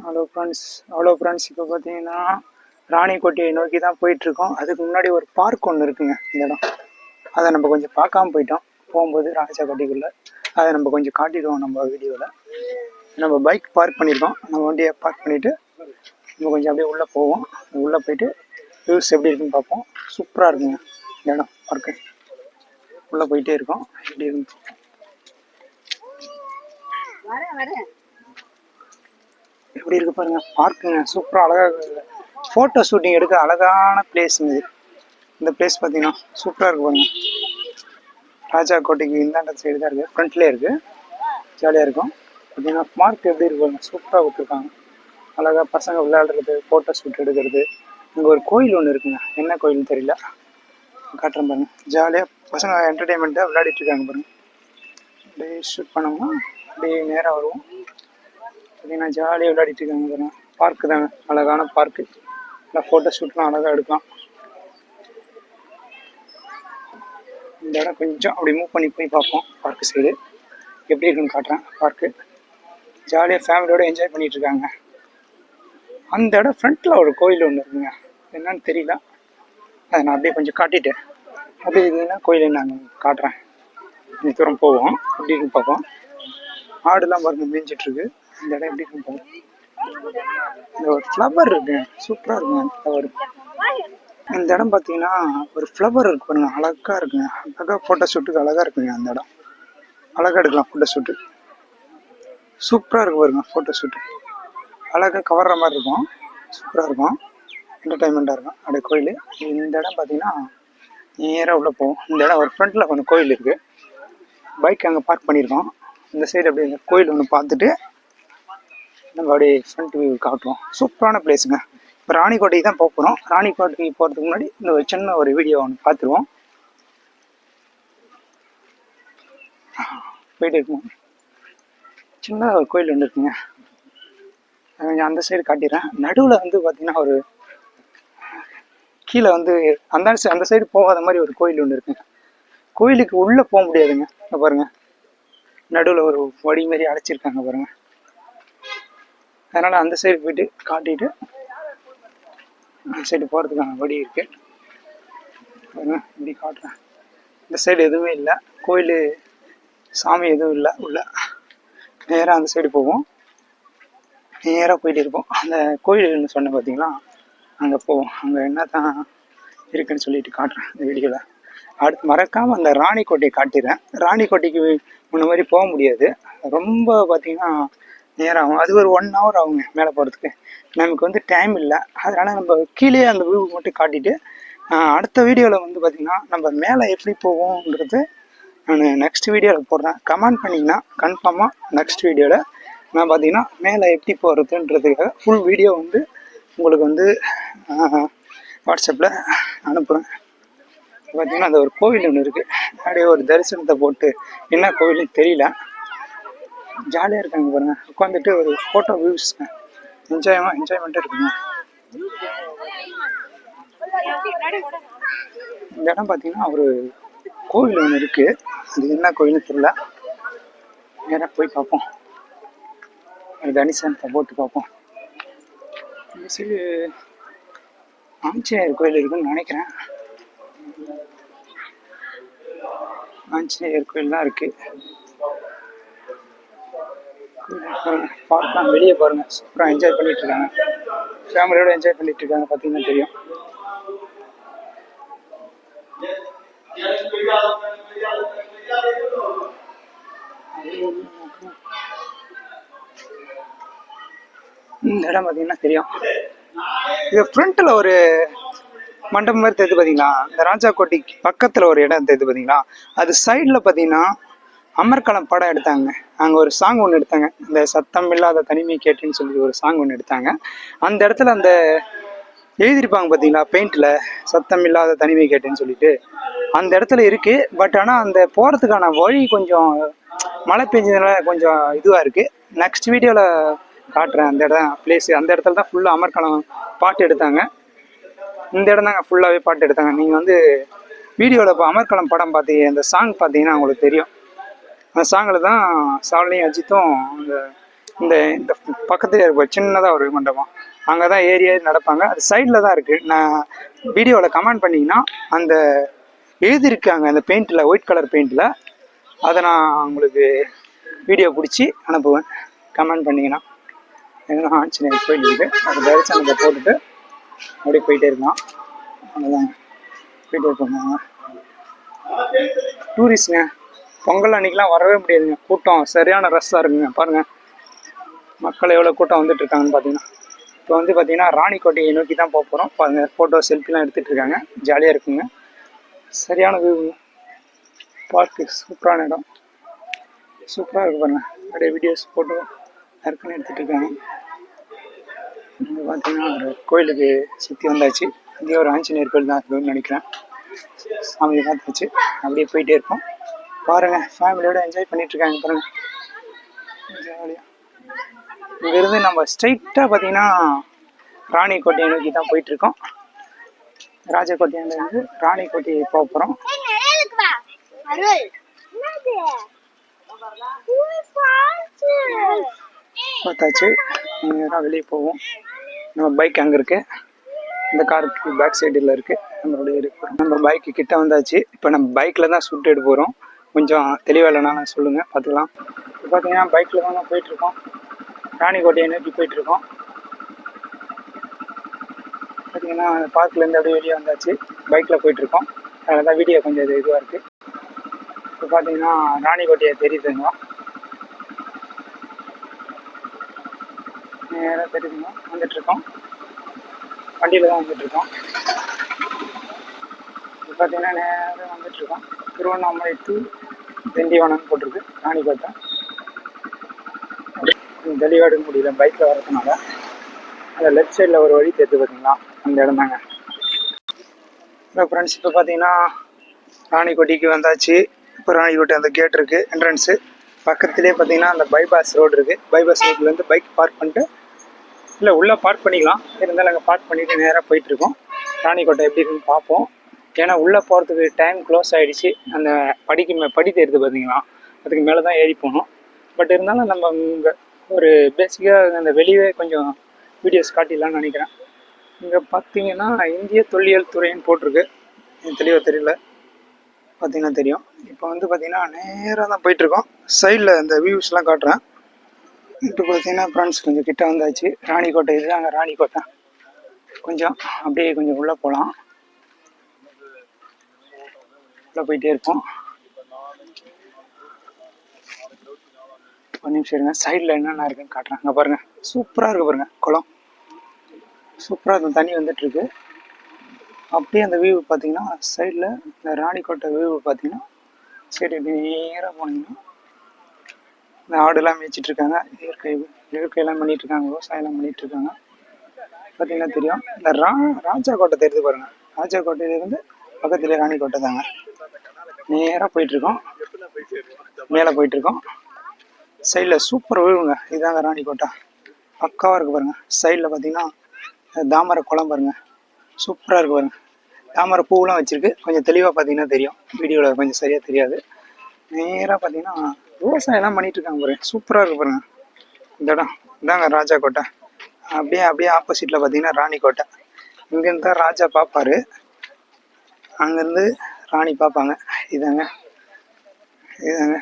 Hello friends hello friends இப்போ பார்த்தீங்கன்னா ராணிக்கோட்டையை நோக்கி தான் போயிட்டுருக்கோம். அதுக்கு முன்னாடி ஒரு பார்க் ஒன்று இருக்குங்க இந்த இடம். அதை நம்ம கொஞ்சம் பார்க்காம போயிட்டோம். போகும்போது ராஜாக்கோட்டைக்குள்ளே அதை நம்ம கொஞ்சம் காட்டிடுவோம் நம்ம வீடியோவில் நம்ம பைக் பார்க் பண்ணியிருக்கோம். நம்ம வண்டியை பார்க் பண்ணிவிட்டு நம்ம கொஞ்சம் அப்படியே உள்ளே போவோம். உள்ளே போயிட்டு வியூஸ் எப்படி இருக்குன்னு பார்ப்போம். சூப்பராக இருக்குங்க இந்த இடம் பார்க்கு உள்ளே போயிட்டே இருக்கோம். எப்படி இருக்கு வரேன் வரேன். எப்படி இருக்கு பாருங்க பார்க்குங்க. சூப்பராக அழகா ஃபோட்டோ ஷூட்டிங் எடுக்க அழகான பிளேஸ் இது. இந்த பிளேஸ் பார்த்தீங்கன்னா சூப்பராக இருக்கு பாருங்க. ராஜா கோட்டைக்கு இந்தாண்ட சைடு தான் இருக்குது ஃப்ரண்ட்லேயே இருக்குது ஜாலியாக இருக்கும். பார்த்தீங்கன்னா மார்க் எப்படி இருக்கு பாருங்க சூப்பராக கொடுத்துருக்காங்க அழகாக பசங்க விளையாடுறது ஃபோட்டோ ஷூட் எடுக்கிறது. இங்கே ஒரு கோயில் ஒன்று இருக்குங்க. என்ன கோயில்னு தெரியல. காட்டுறேன் பாருங்க. ஜாலியாக பசங்க என்டர்டெயின்மெண்ட்டாக விளையாடிட்டு இருக்காங்க பாருங்க. அப்படியே ஷூட் பண்ணோம்னா அப்படியே நேராக வருவோம். பார்த்தீங்கன்னா ஜாலியாக விளையாடிட்டு இருக்காங்க பார்க்கு தாங்க அழகான பார்க்கு நல்லா ஃபோட்டோ ஷூட்லாம் அழகாக எடுக்கலாம் இந்த இடம் கொஞ்சம் அப்படி மூவ் பண்ணி போய் பார்ப்போம். பார்க்கு சைடு எப்படி இருக்குன்னு காட்டுறேன். பார்க்கு ஜாலியாக ஃபேமிலியோடு என்ஜாய் பண்ணிகிட்டு இருக்காங்க. அந்த இடம் ஃப்ரண்ட்டில் ஒரு கோயில் ஒன்று இருக்குங்க. என்னன்னு தெரியல. அதை நான் அப்படியே கொஞ்சம் காட்டிட்டேன். அப்படியே இதுன்னா கோயில் நாங்கள் காட்டுறேன். கொஞ்சம் தூரம் போவோம். எப்படி இருக்குன்னு பார்ப்போம். ஆடுலாம் பாருங்க மேய்ஞ்சிட்ருக்கு இந்த இடம் எப்படி இருக்கும் இந்த ஒரு ஃப்ளவர் இருக்கு. சூப்பரா இருக்குங்க ஃப்ளவர் இந்த இடம் பார்த்தீங்கன்னா ஒரு ஃப்ளவர் இருக்கு பாருங்க. அழகா இருக்குங்க. அழகா ஃபோட்டோ ஷூட்டுக்கு அழகா இருக்குங்க அந்த இடம். அழகா எடுக்கலாம் ஃபோட்டோ ஷூட்டு சூப்பரா இருக்கு பாருங்க ஃபோட்டோ ஷூட்டு அழகா கவர்ற மாதிரி இருக்கும். சூப்பரா இருக்கும். என்டர்டைன்மெண்ட்டாக இருக்கும். அப்படியே கோயில். இந்த இடம் பார்த்தீங்கன்னா நேராக உள்ளே போவோம். இந்த இடம் ஒரு ஃப்ரண்ட்டில் கொஞ்சம் கோயில் இருக்குது பைக் அங்கே பார்க் பண்ணியிருக்கோம். இந்த சைடு அப்படியே கோயில் ஒன்று பார்த்துட்டு நம்ம அப்படியே ஃப்ரண்ட் வியூ காட்டுவோம். சூப்பரான பிளேஸுங்க இப்போ ராணிக்கோட்டைக்கு தான் போக போகிறோம் ராணிக்கோட்டைக்கு போகிறதுக்கு முன்னாடி இந்த ஒரு சின்ன ஒரு வீடியோ ஒன்று பார்த்துருவோம். போயிட்டு இருக்கோம் சின்னதாக ஒரு கோயில் ஒன்று இருக்குங்க. அந்த சைடு காட்டிடுறேன். நடுவில் வந்து பார்த்தீங்கன்னா ஒரு கீழே வந்து அந்த அந்த சைடு போகாத மாதிரி ஒரு கோயில் ஒன்று இருக்குங்க. கோயிலுக்கு உள்ளே போக முடியாதுங்க. பாருங்கள் பாருங்க. நடுவில் ஒரு வடி மாதிரி அடைச்சிருக்காங்க பாருங்கள் அதனால அந்த சைடு போயிட்டு காட்டிட்டு அந்த சைடு போகிறதுக்கான வழி இருக்கு. இப்படி காட்டுறேன். இந்த சைடு எதுவுமே இல்லை. கோயில் சாமி எதுவும் இல்லை உள்ள. நேராக அந்த சைடு போவோம். நேராக போயிட்டு இருப்போம். அந்த கோயில்னு சொன்னேன் பார்த்தீங்களா அங்கே போவோம். அங்கே என்ன தான் இருக்குன்னு சொல்லிட்டு காட்டுறேன் இந்த வீடியோவில் அடுத்து மறக்காமல் அந்த ராணிக்கோட்டையை காட்டிடுறேன். ராணிக்கோட்டைக்கு முன்ன மாதிரி போக முடியாது. ரொம்ப பார்த்தீங்கன்னா நேரம் ஆகும் அது ஒரு ஒன் ஹவர் ஆகுங்க மேலே போகிறதுக்கு நமக்கு வந்து டைம் இல்லை. அதனால் நம்ம கீழே அந்த வியூ மட்டும் காட்டிட்டு அடுத்த வீடியோவில் வந்து பார்த்திங்கன்னா நம்ம மேலே எப்படி போவோம்ன்றது நான் நெக்ஸ்ட் வீடியோவில் போடுறேன். கமெண்ட் பண்ணிங்கன்னா கன்ஃபார்மாக நெக்ஸ்ட் வீடியோவில் நான் பார்த்தீங்கன்னா மேலே எப்படி போகிறதுன்றதுக்காக ஃபுல் வீடியோ வந்து உங்களுக்கு வந்து வாட்ஸ்அப்பில் அனுப்புகிறேன் பார்த்திங்கன்னா அந்த ஒரு கோவில் ஒன்று இருக்குது அப்படியே ஒரு தரிசனத்தை போட்டு என்ன கோவில்னு தெரியல. ஜாலியாக இருக்காங்க பாருங்க. உட்காந்துட்டு ஒரு ஃபோட்டோ வியூஸ் என்ஜாயமாக என்ஜாய்மெண்ட்டாக இருக்குங்க. இந்த இடம் பார்த்தீங்கன்னா ஒரு கோவில் ஒன்று இருக்குது அது என்ன கோயில்னு தெரியல. நேராக போய் பார்ப்போம். ஒரு தனிசனத்தை போட்டு பார்ப்போம். சரி ஆஞ்சநேயர் கோயில் இருக்குன்னு நினைக்கிறேன். ஆஞ்சநேயர் கோயில் தான் இருக்கு. பார்க்கலாம் வெளியே பாருங்க. சூப்பராக என்ஜாய் பண்ணிட்டு இருக்காங்க ஃபேமிலியோட என்ஜாய் பண்ணிட்டு இருக்காங்க பார்த்தீங்கன்னா தெரியும். இந்த இடம் பார்த்தீங்கன்னா தெரியும். இது ஃப்ரண்ட்டில் ஒரு மண்டபம் மாதிரி தெரியுது பார்த்தீங்களா? இந்த ராஜா கோட்டைக்கு பக்கத்தில் ஒரு இடம் தெரியுது பார்த்தீங்களா? அது சைடில் பார்த்தீங்கன்னா அமர்கலம் படம் எடுத்தாங்க. அங்கே ஒரு சாங் ஒன்று எடுத்தாங்க. இந்த சத்தம் இல்லாத தனிமை கேட்டுன்னு சொல்லி ஒரு சாங் ஒன்று எடுத்தாங்க. அந்த இடத்துல அந்த எழுதியிருப்பாங்க பார்த்தீங்களா? பெயிண்டில் சத்தம் இல்லாத தனிமை கேட்டுன்னு சொல்லிட்டு. அந்த இடத்துல இருக்குது பட் ஆனால் அந்த போகிறதுக்கான வழி கொஞ்சம் மழை பெஞ்சதுனால கொஞ்சம் இதுவாக இருக்குது நெக்ஸ்ட் வீடியோவில் காட்டுறேன். அந்த இடம் பிளேஸ் அந்த இடத்துல தான் ஃபுல்லாக அமர்கலம் பாட்டு எடுத்தாங்க. இந்த இடம் தாங்க ஃபுல்லாகவே பாட்டு எடுத்தாங்க. நீங்கள் வந்து வீடியோவில் இப்போ அமர்கலம் படம் பார்த்தீங்க அந்த சாங் பார்த்தீங்கன்னா உங்களுக்கு தெரியும். அந்த சாங்கில் தான் சாவலையும் அஜித்தும் அந்த இந்த இந்த பக்கத்துலேயே இருக்க சின்னதாக ஒரு மண்டபம். அங்கே தான் ஏறி ஏறி நடப்பாங்க. அது சைடில் தான் இருக்குது நான் வீடியோவில் கமெண்ட் பண்ணிங்கன்னா அந்த எழுதியிருக்காங்க அந்த பெயிண்டில் ஒயிட் கலர் பெயிண்டில் அதை நான் உங்களுக்கு வீடியோ பிடிச்சி அனுப்புவேன். கமெண்ட் பண்ணிங்கன்னா ஏன்னா ஆஞ்சநேயர் கோயில் இருக்குது அது தரிசனத்தை போட்டுட்டு அப்படியே போயிட்டே இருக்கலாம். அவ்வளோதான் போயிட்டே இருப்பாங்க டூரிஸ்ட்ங்க பொங்கல் அன்னைக்கெலாம் வரவே முடியாதுங்க. கூட்டம் சரியான ரஷ்ஷாக இருக்குங்க. பாருங்கள் மக்கள் எவ்வளோ கூட்டம் வந்துட்டு இருக்காங்கன்னு பார்த்தீங்கன்னா இப்போ வந்து பார்த்தீங்கன்னா ராணிக்கோட்டையை நோக்கி தான் போக போகிறோம் பாருங்கள் ஃபோட்டோ செல்ஃபிலாம் எடுத்துகிட்டு இருக்காங்க. ஜாலியாக இருக்குங்க. சரியான வியூ பார்க்கு சூப்பரான இடம். சூப்பராக இருக்கு பாருங்கள் அப்படியே வீடியோஸ் ஃபோட்டோ ஏற்கனவே எடுத்துகிட்டு இருக்காங்க. இங்கே பார்த்தீங்கன்னா ஒரு கோயிலுக்கு சுற்றி வந்தாச்சு. இங்கே ஒரு ஆஞ்சநேயர் கோயில் தான் இருக்குன்னு நினைக்கிறேன். சாமியை பார்த்தாச்சு. அப்படியே போயிட்டே இருப்போம். பாருங்க ஃபேமிலியோட என்ஜாய் பண்ணிட்டு இருக்காங்க பாருங்க. ஜாலியாக இங்கிருந்து நம்ம ஸ்ட்ரைட்டாக பார்த்தீங்கன்னா ராணிக்கோட்டையை நோக்கி தான் போயிட்டு இருக்கோம் ராஜகோட்டையிலேருந்து ராணிக்கோட்டை போக போகிறோம் அருள் என்னது பார்த்தாச்சு நேராக வெளியே போவோம். நம்ம பைக் அங்கே இருக்கு. இந்த காருக்கு பேக் சைடில் இருக்கு. நம்மளுடைய நம்ம பைக்கு கிட்ட வந்தாச்சு. இப்போ நம்ம பைக்கில் தான் சுட்டு எடுக்க போகிறோம் கொஞ்சம் தெளிவாக இல்லைனா சொல்லுங்கள் பார்த்துக்கலாம். இப்போ பார்த்தீங்கன்னா பைக்கில் தான் போயிட்டுருக்கோம். ராணிக்கோட்டையை நோக்கி போயிட்டுருக்கோம். பார்த்தீங்கன்னா பார்க்லேருந்து அப்படியே வெளியே வந்தாச்சு. பைக்கில் போயிட்டுருக்கோம். அதில் தான் வீடியோ கொஞ்சம் இது இதுவாக இருக்குது இப்போ பார்த்தீங்கன்னா ராணிக்கோட்டையை தெரியுதுங்க நேராக தெரியுதுங்க வந்துட்டு இருக்கோம் வண்டியில் தான் வந்துட்டுருக்கோம். இப்போ பார்த்தீங்கன்னா நேராக வந்துட்டுருக்கோம் திருவண்ணாமலை டு திண்டிவனம் போட்டிருக்கு. ராணிக்கோட்டை கொஞ்சம் தெளிவாக முடியல பைக்கில் வரதுனால. அந்த லெஃப்ட் சைடில் ஒரு வழி தெரியுது பார்த்தீங்களா அந்த இடம் தாங்க. இப்போ ஃப்ரெண்ட்ஸ் இப்போ பார்த்தீங்கன்னா ராணிக்கோட்டைக்கு வந்தாச்சு. இப்போ ராணிக்கோட்டை அந்த கேட் இருக்குது என்ட்ரன்ஸு பக்கத்துலேயே பார்த்தீங்கன்னா அந்த பைபாஸ் ரோடு இருக்குது பைபாஸ் ரோட்லேருந்து பைக் பார்க் பண்ணிட்டு இல்லை உள்ளே பார்க் பண்ணிக்கலாம். இருந்தாலும் அங்கே பார்க் பண்ணிவிட்டு நேராக போயிட்டுருக்கோம் ராணிக்கோட்டை எப்படி இருக்குன்னு பார்ப்போம். ஏன்னா உள்ளே போகிறதுக்கு டைம் க்ளோஸ் ஆகிடுச்சு அந்த படிக்கு மே படி தெரியுது பார்த்தீங்களா அதுக்கு மேலே தான் ஏறி போகணும். பட் இருந்தாலும் நம்ம இங்கே ஒரு பேசிக்காக அந்த வெளியே கொஞ்சம் வீடியோஸ் காட்டிடலாம்னு நினைக்கிறேன். இங்கே பார்த்தீங்கன்னா இந்திய தொல்லியல் துறைன்னு போட்டிருக்கு. எனக்கு தெளிவாக தெரியல. பார்த்தீங்கன்னா தெரியும். இப்போ வந்து பார்த்தீங்கன்னா நேராக தான் போயிட்டுருக்கோம். சைடில் இந்த வியூஸ்லாம் காட்டுறேன். இப்போ பார்த்தீங்கன்னா ஃப்ரெண்ட்ஸ் கொஞ்சம் கிட்ட வந்தாச்சு. ராணிக்கோட்டை இதுதான் அங்கே ராணிக்கோட்டை. கொஞ்சம் அப்படியே கொஞ்சம் உள்ளே போகலாம். உள்ளே போயிட்டே இருப்போம். ஒரு நிமிஷம் இருங்க. சைடில் என்னென்ன இருக்குன்னு காட்டுறேன். அங்கே பாருங்கள் சூப்பராக இருக்குது பாருங்கள் குளம். சூப்பராக இருக்கும் தண்ணி வந்துட்டுருக்கு அப்படியே அந்த வியூ பார்த்தீங்கன்னா சைடில் இந்த ராணிக்கோட்டை வியூ பார்த்தீங்கன்னா சைடு இப்படி நேராக போனீங்கன்னா இந்த ஆடுலாம் மேய்ச்சிட்ருக்காங்க இயற்கை இயற்கையெல்லாம் பண்ணிகிட்ருக்காங்க இருக்காங்க. விவசாயம்லாம் பண்ணிகிட்ருக்காங்க இருக்காங்க. பார்த்தீங்கன்னா தெரியும். இந்த ரா ராஜா கோட்டை தெரியுது பாருங்கள் ராஜா கோட்டையிலேருந்து பக்கத்துலேயே ராணிக்கோட்டை தாங்க. நேராக போயிட்டுருக்கோம். மேலே போயிட்டுருக்கோம். சைடில் சூப்பர் வியூங்க. இதாங்க ராணிக்கோட்டா. பக்காவாக இருக்குது பாருங்கள் சைடில் பார்த்தீங்கன்னா தாமரை குளம் பாருங்க. சூப்பராக இருக்குது பாருங்கள் தாமரை பூவெலாம் வச்சுருக்கு. கொஞ்சம் தெளிவாக பார்த்தீங்கன்னா தெரியும். வீடியோவில் கொஞ்சம் சரியாக தெரியாது. நேராக பார்த்தீங்கன்னா விவசாயம்லாம் பண்ணிகிட்டு இருக்காங்க பாருங்கள் சூப்பராக இருக்குது பாருங்கள் இந்த இடம். இதாங்க ராஜா கோட்டை. அப்படியே அப்படியே ஆப்போசிட்டில் பார்த்தீங்கன்னா ராணி கோட்டை இங்கேருந்து தான் ராஜா பார்ப்பாரு அங்கேருந்து ராணி பார்ப்பாங்க. இதாங்க. இதாங்க.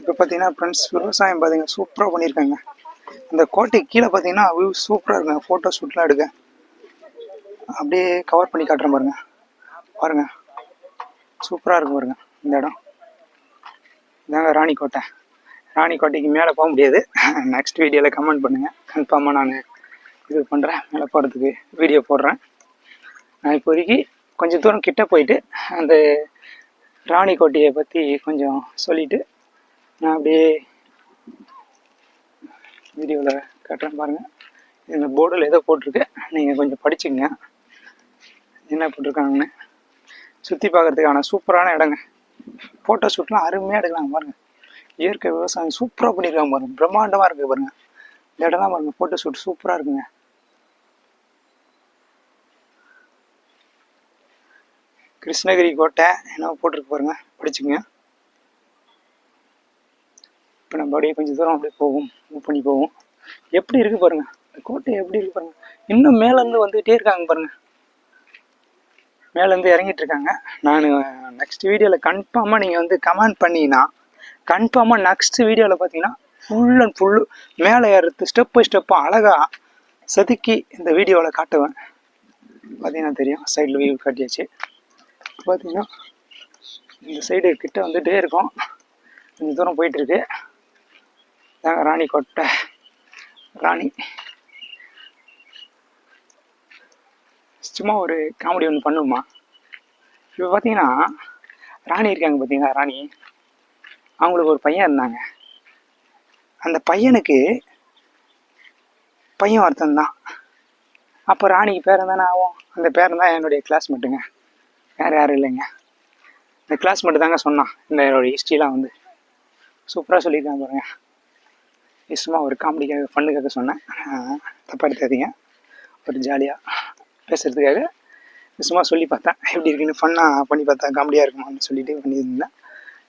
இப்போ பார்த்தீங்கன்னா ஃப்ரெண்ட்ஸ் விவசாயம் பார்த்தீங்கன்னா சூப்பராக பண்ணியிருக்காங்க அந்த கோட்டைக்கு கீழே பார்த்தீங்கன்னா வியூ சூப்பராக இருக்குங்க. ஃபோட்டோ ஷூட்லாம் எடுக்க அப்படியே கவர் பண்ணி காட்டுறேன் பாருங்க. பாருங்க. சூப்பராக இருக்கும் பாருங்க. இந்த இடம். இதாங்க ராணிக்கோட்டை ராணிக்கோட்டைக்கு மேலே போக முடியாது. நெக்ஸ்ட் வீடியோவில் கமெண்ட் பண்ணுங்கள் கன்ஃபார்மாக நான் இது பண்ணுறேன் மேலே போகிறதுக்கு வீடியோ போடுறேன். நான் இப்போதைக்கு கொஞ்சம் தூரம் கிட்ட போயிட்டு அந்த ராணிக்கோட்டையை பற்றி கொஞ்சம் சொல்லிட்டு நான் அப்படியே வீடியோவில் கட்டுறேன் பாருங்கள் இந்த போர்டில் ஏதோ போட்டிருக்கு. நீங்கள் கொஞ்சம் படிச்சுங்க என்ன போட்டிருக்காங்கன்னு. சுற்றி பார்க்குறதுக்கான சூப்பரான இடங்க. ஃபோட்டோ ஷூட்லாம் அருமையாக எடுக்கலாம் பாருங்கள் இயற்கை விவசாயம் சூப்பராக பண்ணியிருக்காங்க பாருங்கள் பிரம்மாண்டமாக இருக்குது பாருங்கள் இந்த இடம்லாம் பாருங்கள் ஃபோட்டோ ஷூட் சூப்பராக இருக்குங்க. கிருஷ்ணகிரி கோட்டை என்ன போட்டிருக்கு பாருங்க. படிச்சுங்க இப்போ நம்ம அப்படியே கொஞ்சம் தூரம் அப்படியே போவோம். மூவ் பண்ணி போவோம். எப்படி இருக்கு பாருங்க. இந்த கோட்டை எப்படி இருக்கு பாருங்க. இன்னும் மேலேருந்து வந்துகிட்டே இருக்காங்க பாருங்க. மேலேருந்து இறங்கிட்டு இருக்காங்க. நான் நெக்ஸ்ட் வீடியோவில் கன்ஃபார்மாக நீங்கள் வந்து கமெண்ட் பண்ணீங்கன்னா கன்ஃபார்மாக நெக்ஸ்ட் வீடியோவில் பார்த்தீங்கன்னா ஃபுல் அண்ட் ஃபுல்லு மேலே ஏறுறது ஸ்டெப் பை ஸ்டெப்பாக அழகாக செதுக்கி இந்த வீடியோவில் காட்டுவேன். பார்த்தீங்கன்னா தெரியும். சைடில் வியூ காட்டியாச்சு. பார்த்தீங்கன்னா இந்த சைடு கிட்ட வந்துகிட்டே இருக்கும். கொஞ்சம் தூரம் போயிட்டுருக்கு. தாங்க இதாங்க ராணி கோட்டை. ராணி. சும்மா ஒரு காமெடி ஒன்று பண்ணணுமா இப்போ பார்த்தீங்கன்னா ராணி இருக்காங்க பார்த்தீங்களா ராணி? அவங்களுக்கு ஒரு பையன் இருந்தாங்க. அந்த பையனுக்கு பையன் ஒருத்தன் தான். அப்போ ராணிக்கு பேரன் தானே ஆகும்? அந்த பேர் தான் என்னுடைய கிளாஸ்மேட்டுங்க வேறு யாரும் இல்லைங்க. இந்த கிளாஸ்மேட்டு தாங்க சொன்னான். இந்த என்னோடய ஹிஸ்ட்ரிலாம் வந்து சூப்பராக சொல்லியிருக்காங்க பாருங்க. இது சும்மா ஒரு காமெடிக்காக ஃபண்ணுக்காக சொன்னேன். தப்பாக எடுத்தாதீங்க ஒரு ஜாலியாக பேசுகிறதுக்காக சும்மா சொல்லி பார்த்தேன். எப்படி இருக்குன்னு ஃபன்னாக பண்ணி பார்த்தா காமெடியாக இருக்குமான்னு சொல்லிட்டு பண்ணியிருந்தேன்.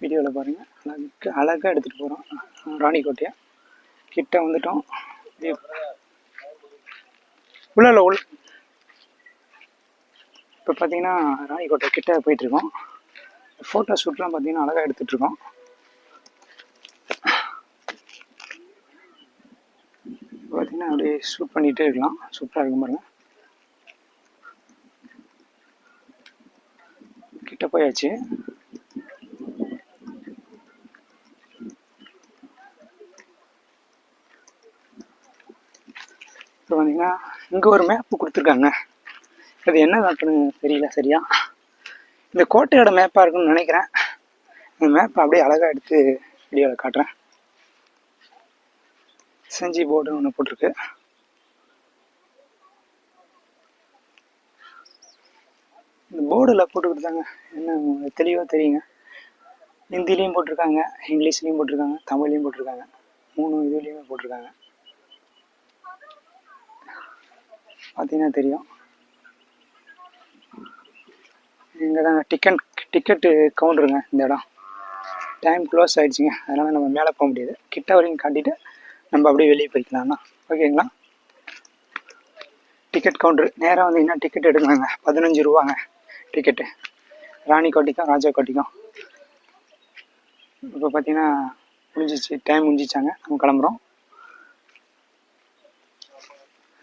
வீடியோவில் பாருங்கள் அழகு அழகாக எடுத்துகிட்டு போகிறோம் ராணிக்கோட்டையை. கிட்ட வந்துட்டோம். உள்ள உள்ள. இப்போ பார்த்தீங்கன்னா ராணிக்கோட்டை கிட்ட போயிட்டுருக்கோம். ஃபோட்டோ ஷூட்லாம் பார்த்தீங்கன்னா அழகாக எடுத்துகிட்ருக்கோம் பார்த்தீங்கன்னா அப்படியே ஷூட் பண்ணிகிட்டே இருக்கலாம். சூப்பராக இருக்கும் பாருங்க. கிட்ட போயாச்சு. இப்போ பார்த்தீங்கன்னா இங்கே ஒரு மேப்பு கொடுத்துருக்காங்க. அது என்ன காட்டுன்னு தெரியல சரியா? இந்த கோட்டையோட மேப்பாக இருக்குன்னு நினைக்கிறேன். இந்த மேப்பை அப்படியே அழகாக எடுத்து வீடியோவில் காட்டுறேன். செஞ்சி போர்டு ஒன்று போட்டிருக்கு. இந்த போர்டில் போட்டு கொடுத்தாங்க என்ன தெளிவாக தெரியுங்க? ஹிந்திலையும் போட்டிருக்காங்க இங்கிலீஷ்லேயும் போட்டிருக்காங்க தமிழ்லையும் போட்டிருக்காங்க. மூணு இதுலேயுமே போட்டிருக்காங்க. பார்த்தீங்கன்னா தெரியும். இங்கே தாங்க டிக்கெட் டிக்கெட்டு கவுண்டருங்க இந்த இடம். டைம் க்ளோஸ் ஆகிடுச்சிங்க அதனால் நம்ம மேலே போக முடியாது. கிட்ட வரைக்கும் காட்டிட்டு நம்ம அப்படியே வெளியே போய்க்கலாம்ண்ணா ஓகேங்களா? டிக்கெட் கவுண்டரு நேராக வந்தீங்கன்னா டிக்கெட் எடுக்கலாங்க. பதினஞ்சு ரூபாங்க டிக்கெட்டு ராணி கோட்டிக்கும் ராஜா கோட்டிக்கும் இப்போ பார்த்தீங்கன்னா முடிஞ்சிச்சு. டைம் முடிஞ்சிச்சாங்க. நம்ம கிளம்புறோம்.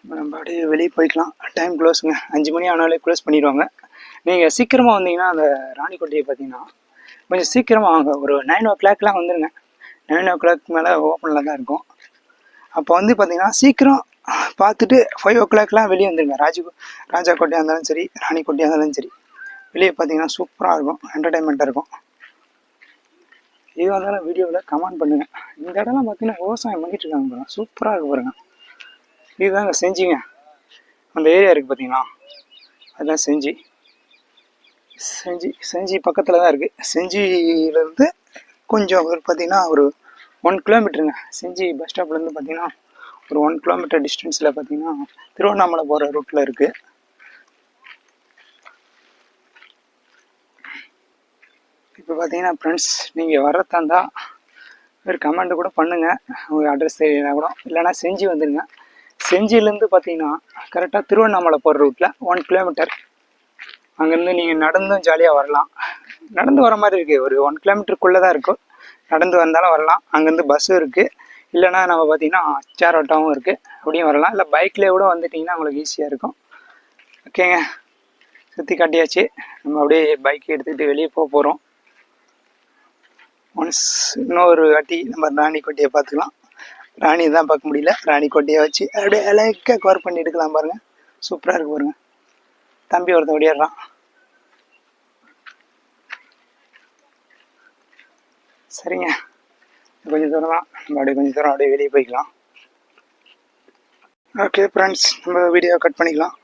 இப்போ நம்ம அப்படியே வெளியே போய்க்கலாம். டைம் க்ளோஸுங்க அஞ்சு மணி ஆனாலே க்ளோஸ் பண்ணிடுவாங்க. நீங்கள் சீக்கிரமாக வந்தீங்கன்னா அந்த ராணிக்கோட்டையை பார்த்தீங்கன்னா கொஞ்சம் சீக்கிரமாக வாங்க. ஒரு நைன் ஓ கிளாக்லாம் வந்துடுங்க நைன் ஓ கிளாக் மேலே ஓப்பனில் தான் இருக்கும். அப்போ வந்து பார்த்தீங்கன்னா சீக்கிரம் பார்த்துட்டு ஃபைவ் ஓ கிளாக்லாம் வெளியே வந்துடுங்க ராஜ ராஜா கோட்டையாக இருந்தாலும் சரி ராணி கோட்டையாக இருந்தாலும் சரி. வெளியே பார்த்தீங்கன்னா சூப்பராக இருக்கும். என்டர்டைன்மெண்ட்டாக இருக்கும். இது வந்தாலும் வீடியோவில் கமெண்ட் பண்ணுங்கள் இந்த இடம்லாம் பார்த்தீங்கன்னா விவசாயம் பண்ணிகிட்டு இருக்காங்க பாருங்க. சூப்பராக இருக்கு பாருங்க. இதுதாங்க செஞ்சிங்க. அந்த ஏரியா இருக்குது பார்த்தீங்களா? அதுதான் செஞ்சு. செஞ்சி செஞ்சி பக்கத்தில் தான் இருக்குது செஞ்சியிலேருந்து கொஞ்சம் ஒரு பார்த்தீங்கன்னா ஒரு ஒன் கிலோமீட்டருங்க செஞ்சி பஸ் ஸ்டாப்லேருந்து பார்த்தீங்கன்னா ஒரு ஒன் கிலோமீட்டர் டிஸ்டன்ஸில் பார்த்தீங்கன்னா திருவண்ணாமலை போகிற ரூட்டில் இருக்குது இப்போ பார்த்தீங்கன்னா ஃப்ரெண்ட்ஸ் நீங்கள் வர்றதா ஒரு கமெண்ட் கூட பண்ணுங்கள் உங்கள் அட்ரஸ் தெரியலனா கூட. இல்லைனா செஞ்சி வந்துடுங்க செஞ்சிலேருந்து பார்த்தீங்கன்னா கரெக்டாக திருவண்ணாமலை போகிற ரூட்டில் ஒன் கிலோமீட்டர் அங்கேருந்து நீங்கள் நடந்தும் ஜாலியாக வரலாம். நடந்து வர மாதிரி இருக்குது ஒரு ஒன் கிலோமீட்டருக்குள்ளே தான் இருக்கும். நடந்து வந்தாலும் வரலாம். அங்கேருந்து பஸ்ஸும் இருக்குது இல்லைனா நம்ம பார்த்தீங்கன்னா சேர் ஆட்டோவும் இருக்குது அப்படியும் வரலாம். இல்லை பைக்லேயே கூட வந்துட்டிங்கன்னா உங்களுக்கு ஈஸியாக இருக்கும். ஓகேங்க சுற்றி காட்டியாச்சு. நம்ம அப்படியே பைக் எடுத்துகிட்டு வெளியே போக போகிறோம் ஒன்ஸ் இன்னொரு வாட்டி நம்ம ராணி கோட்டையை பார்த்துக்கலாம். ராணி தான் பார்க்க முடியல. ராணி கோட்டையை வச்சு அப்படியே அழகாக கவர் பண்ணி எடுக்கலாம் பாருங்கள் சூப்பராக இருக்கு பாருங்கள் தம்பி ஒருத்தன் ஓடிடுறான் சரிங்க. கொஞ்சம் தூரம். தான் நம்ம அப்படியே கொஞ்சம் தூரம் அப்படியே வெளியே போய்க்கலாம். ஓகே ஃப்ரெண்ட்ஸ் நம்ம வீடியோ கட் பண்ணிக்கலாம்.